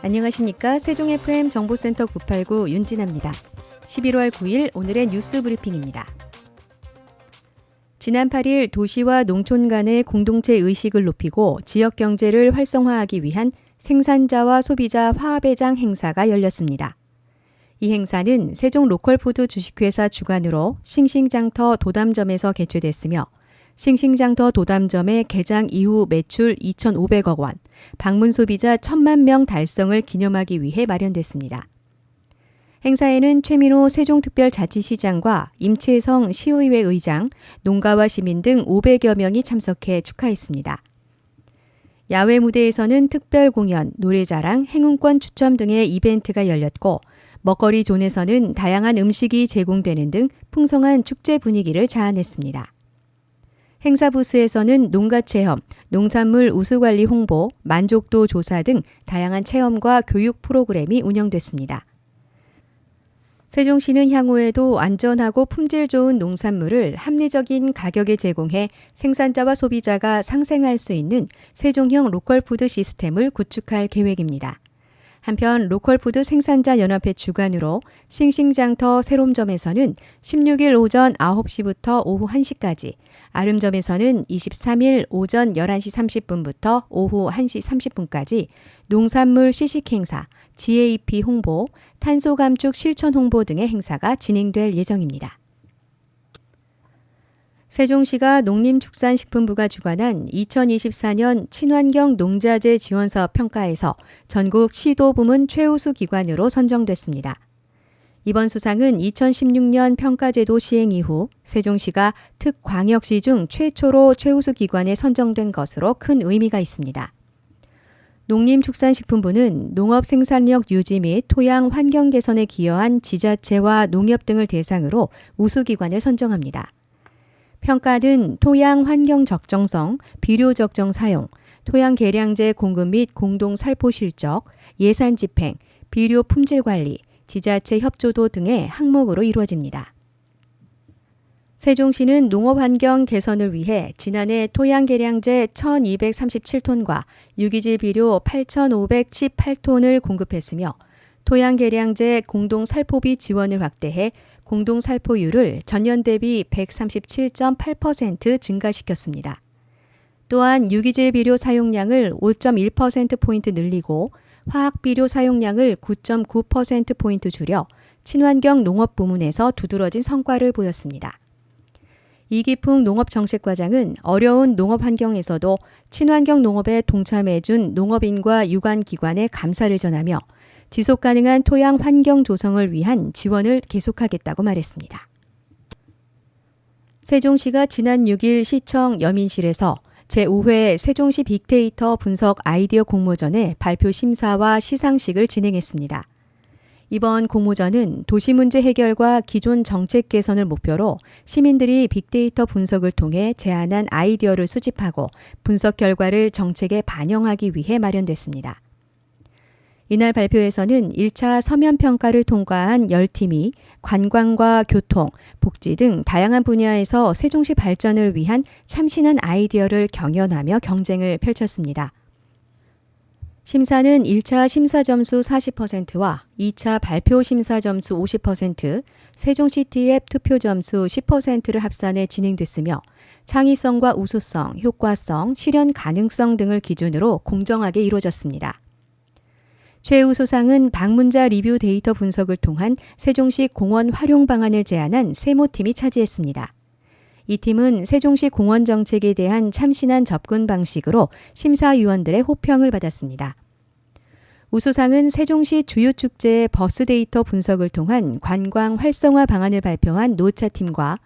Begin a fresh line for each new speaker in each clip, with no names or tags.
안녕하십니까. 세종 FM 정보센터 989 윤진아입니다. 11월 9일 오늘의 뉴스 브리핑입니다. 지난 8일 도시와 농촌 간의 공동체 의식을 높이고 지역 경제를 활성화하기 위한 생산자와 소비자 화합의 장 행사가 열렸습니다. 이 행사는 세종 로컬푸드 주식회사 주관으로 싱싱장터 도담점에서 개최됐으며 싱싱장터 도담점의 개장 이후 매출 2,500억 원, 방문 소비자 1천만 명 달성을 기념하기 위해 마련됐습니다. 행사에는 최민호 세종특별자치시장과 임채성 시의회 의장, 농가와 시민 등 500여 명이 참석해 축하했습니다. 야외 무대에서는 특별 공연, 노래자랑, 행운권 추첨 등의 이벤트가 열렸고 먹거리 존에서는 다양한 음식이 제공되는 등 풍성한 축제 분위기를 자아냈습니다. 행사 부스에서는 농가 체험, 농산물 우수관리 홍보, 만족도 조사 등 다양한 체험과 교육 프로그램이 운영됐습니다. 세종시는 향후에도 안전하고 품질 좋은 농산물을 합리적인 가격에 제공해 생산자와 소비자가 상생할 수 있는 세종형 로컬푸드 시스템을 구축할 계획입니다. 한편 로컬푸드 생산자 연합회 주관으로 싱싱장터 새롬점에서는 16일 오전 9시부터 오후 1시까지, 아름점에서는 23일 오전 11시 30분부터 오후 1시 30분까지 농산물 시식 행사, GAP 홍보, 탄소 감축 실천 홍보 등의 행사가 진행될 예정입니다. 세종시가 농림축산식품부가 주관한 2024년 친환경 농자재 지원사업 평가에서 전국 시도 부문 최우수 기관으로 선정됐습니다. 이번 수상은 2016년 평가제도 시행 이후 세종시가 특광역시 중 최초로 최우수 기관에 선정된 것으로 큰 의미가 있습니다. 농림축산식품부는 농업 생산력 유지 및 토양 환경 개선에 기여한 지자체와 농협 등을 대상으로 우수기관을 선정합니다. 평가는 토양 환경 적정성, 비료 적정 사용, 토양 계량제 공급 및 공동 살포 실적, 예산 집행, 비료 품질 관리, 지자체 협조도 등의 항목으로 이루어집니다. 세종시는 농업 환경 개선을 위해 지난해 토양 계량제 1,237톤과 유기질 비료 8,518톤을 공급했으며 토양 계량제 공동 살포비 지원을 확대해 공동 살포율을 전년 대비 137.8% 증가시켰습니다. 또한 유기질 비료 사용량을 5.1%포인트 늘리고 화학 비료 사용량을 9.9%포인트 줄여 친환경 농업 부문에서 두드러진 성과를 보였습니다. 이기풍 농업정책과장은 어려운 농업 환경에서도 친환경 농업에 동참해준 농업인과 유관기관에 감사를 전하며 지속 가능한 토양 환경 조성을 위한 지원을 계속하겠다고 말했습니다. 세종시가 지난 6일 시청 여민실에서 제5회 세종시 빅데이터 분석 아이디어 공모전의 발표 심사와 시상식을 진행했습니다. 이번 공모전은 도시 문제 해결과 기존 정책 개선을 목표로 시민들이 빅데이터 분석을 통해 제안한 아이디어를 수집하고 분석 결과를 정책에 반영하기 위해 마련됐습니다. 이날 발표에서는 1차 서면 평가를 통과한 10팀이 관광과 교통, 복지 등 다양한 분야에서 세종시 발전을 위한 참신한 아이디어를 경연하며 경쟁을 펼쳤습니다. 심사는 1차 심사 점수 40%와 2차 발표 심사 점수 50%, 세종시티 앱 투표 점수 10%를 합산해 진행됐으며 창의성과 우수성, 효과성, 실현 가능성 등을 기준으로 공정하게 이루어졌습니다. 최우수상은 방문자 리뷰 데이터 분석을 통한 세종시 공원 활용 방안을 제안한 세모팀이 차지했습니다. 이 팀은 세종시 공원 정책에 대한 참신한 접근 방식으로 심사위원들의 호평을 받았습니다. 우수상은 세종시 주요 축제의 버스 데이터 분석을 통한 관광 활성화 방안을 발표한 노차팀과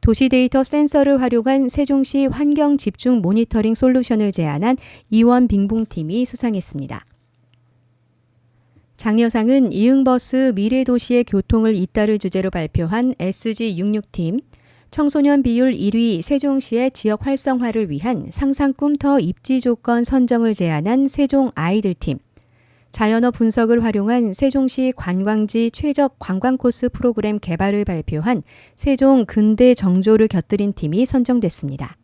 도시 데이터 센서를 활용한 세종시 환경 집중 모니터링 솔루션을 제안한 이원 빙봉팀이 수상했습니다. 장려상은 이응버스 미래도시의 교통을 잇따를 주제로 발표한 SG66팀, 청소년 비율 1위 세종시의 지역 활성화를 위한 상상 꿈터 입지 조건 선정을 제안한 세종 아이들팀, 자연어 분석을 활용한 세종시 관광지 최적 관광 코스 프로그램 개발을 발표한 세종 근대 정조를 곁들인 팀이 선정됐습니다.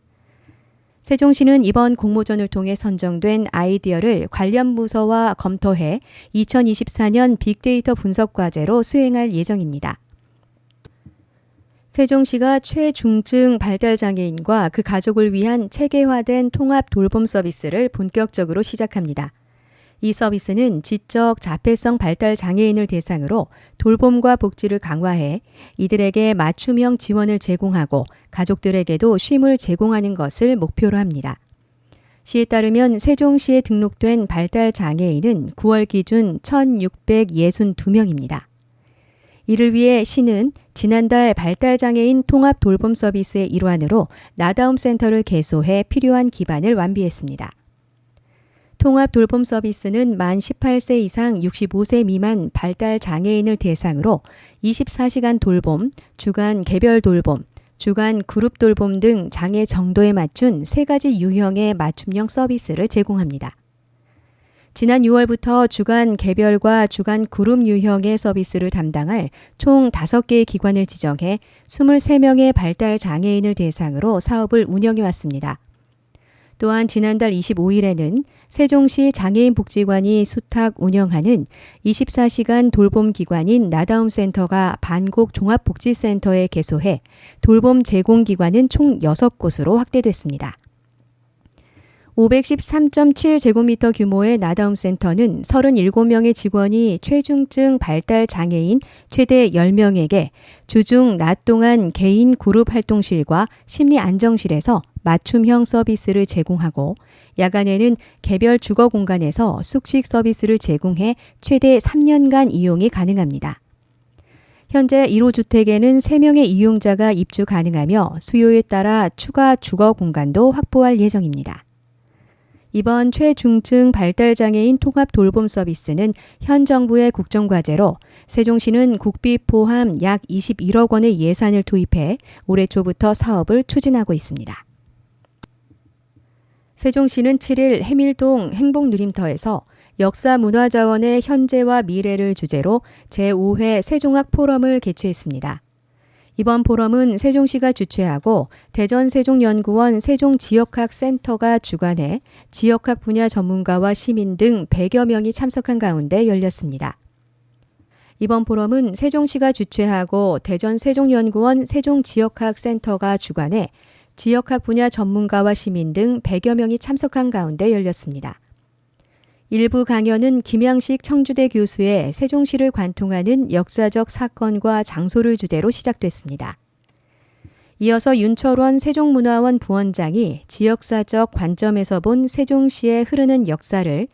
세종시는 이번 공모전을 통해 선정된 아이디어를 관련 부서와 검토해 2024년 빅데이터 분석 과제로 수행할 예정입니다. 세종시가 최중증 발달 장애인과 그 가족을 위한 체계화된 통합 돌봄 서비스를 본격적으로 시작합니다. 이 서비스는 지적 자폐성 발달 장애인을 대상으로 돌봄과 복지를 강화해 이들에게 맞춤형 지원을 제공하고 가족들에게도 쉼을 제공하는 것을 목표로 합니다. 시에 따르면 세종시에 등록된 발달 장애인은 9월 기준 1,662명입니다. 이를 위해 시는 지난달 발달장애인 통합 돌봄 서비스의 일환으로 나다움 센터를 개소해 필요한 기반을 완비했습니다. 통합 돌봄 서비스는 만 18세 이상 65세 미만 발달 장애인을 대상으로 24시간 돌봄, 주간 개별 돌봄, 주간 그룹 돌봄 등 장애 정도에 맞춘 세 가지 유형의 맞춤형 서비스를 제공합니다. 지난 6월부터 주간 개별과 주간 그룹 유형의 서비스를 담당할 총 5개의 기관을 지정해 23명의 발달 장애인을 대상으로 사업을 운영해 왔습니다. 또한 지난달 25일에는 세종시 장애인 복지관이 수탁 운영하는 24시간 돌봄 기관인 나다움 센터가 반곡 종합복지센터에 개소해 돌봄 제공 기관은 총 6곳으로 확대됐습니다. 513.7제곱미터 규모의 나다움 센터는 37명의 직원이 최중증 발달 장애인 최대 10명에게 주중 낮 동안 개인 그룹 활동실과 심리 안정실에서 맞춤형 서비스를 제공하고 야간에는 개별 주거 공간에서 숙식 서비스를 제공해 최대 3년간 이용이 가능합니다. 현재 1호 주택에는 3명의 이용자가 입주 가능하며 수요에 따라 추가 주거 공간도 확보할 예정입니다. 이번 최중증 발달장애인 통합 돌봄 서비스는 현 정부의 국정과제로 세종시는 국비 포함 약 21억 원의 예산을 투입해 올해 초부터 사업을 추진하고 있습니다. 세종시는 7일 해밀동 행복누림터에서 역사문화자원의 현재와 미래를 주제로 제5회 세종학 포럼을 개최했습니다. 이번 포럼은 세종시가 주최하고 대전 세종연구원 세종지역학센터가 주관해 지역학 분야 전문가와 시민 등 100여 명이 참석한 가운데 열렸습니다. 이번 포럼은 세종시가 주최하고 대전 세종연구원 세종지역학센터가 주관해 지역학 분야 전문가와 시민 등 100여 명이 참석한 가운데 열렸습니다. 일부 강연은 김양식 청주대 교수의 세종시를 관통하는 역사적 사건과 장소를 주제로 시작됐습니다. 이어서 윤철원 세종문화원 부원장이 지역사적 관점에서 본 세종시의 흐르는 역사를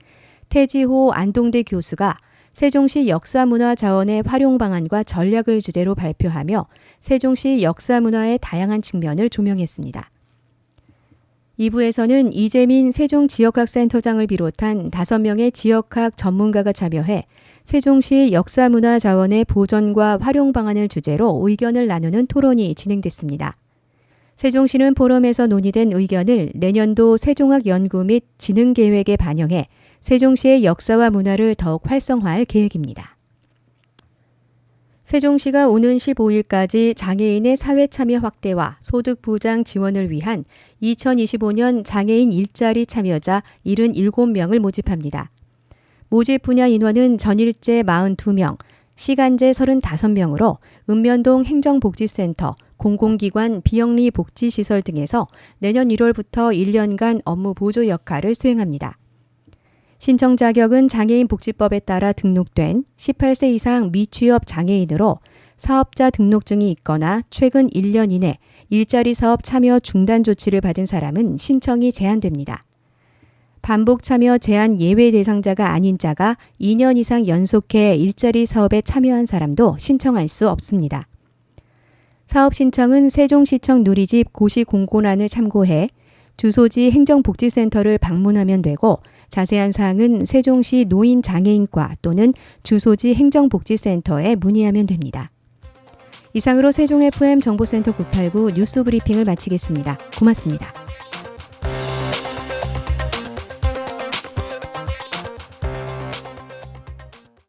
태지호 안동대 교수가 세종시 역사문화자원의 활용 방안과 전략을 주제로 발표하며 세종시 역사문화의 다양한 측면을 조명했습니다. 2부에서는 이재민 세종지역학센터장을 비롯한 5명의 지역학 전문가가 참여해 세종시 역사문화 자원의 보존과 활용 방안을 주제로 의견을 나누는 토론이 진행됐습니다. 세종시는 포럼에서 논의된 의견을 내년도 세종학 연구 및 진흥 계획에 반영해 세종시의 역사와 문화를 더욱 활성화할 계획입니다. 세종시가 오는 15일까지 장애인의 사회 참여 확대와 소득 보장 지원을 위한 2025년 장애인 일자리 참여자 77명을 모집합니다. 모집 분야 인원은 전일제 42명, 시간제 35명으로 읍면동 행정복지센터, 공공기관 비영리 복지시설 등에서 내년 1월부터 1년간 업무 보조 역할을 수행합니다. 신청 자격은 장애인 복지법에 따라 등록된 18세 이상 미취업 장애인으로 사업자 등록증이 있거나 최근 1년 이내 일자리 사업 참여 중단 조치를 받은 사람은 신청이 제한됩니다. 반복 참여 제한 예외 대상자가 아닌 자가 2년 이상 연속해 일자리 사업에 참여한 사람도 신청할 수 없습니다. 사업 신청은 세종시청 누리집 고시 공고란을 참고해 주소지 행정복지센터를 방문하면 되고 자세한 사항은 세종시 노인장애인과 또는 주소지 행정복지센터에 문의하면 됩니다. 이상으로 세종 FM 정보센터 989 뉴스 브리핑을 마치겠습니다. 고맙습니다.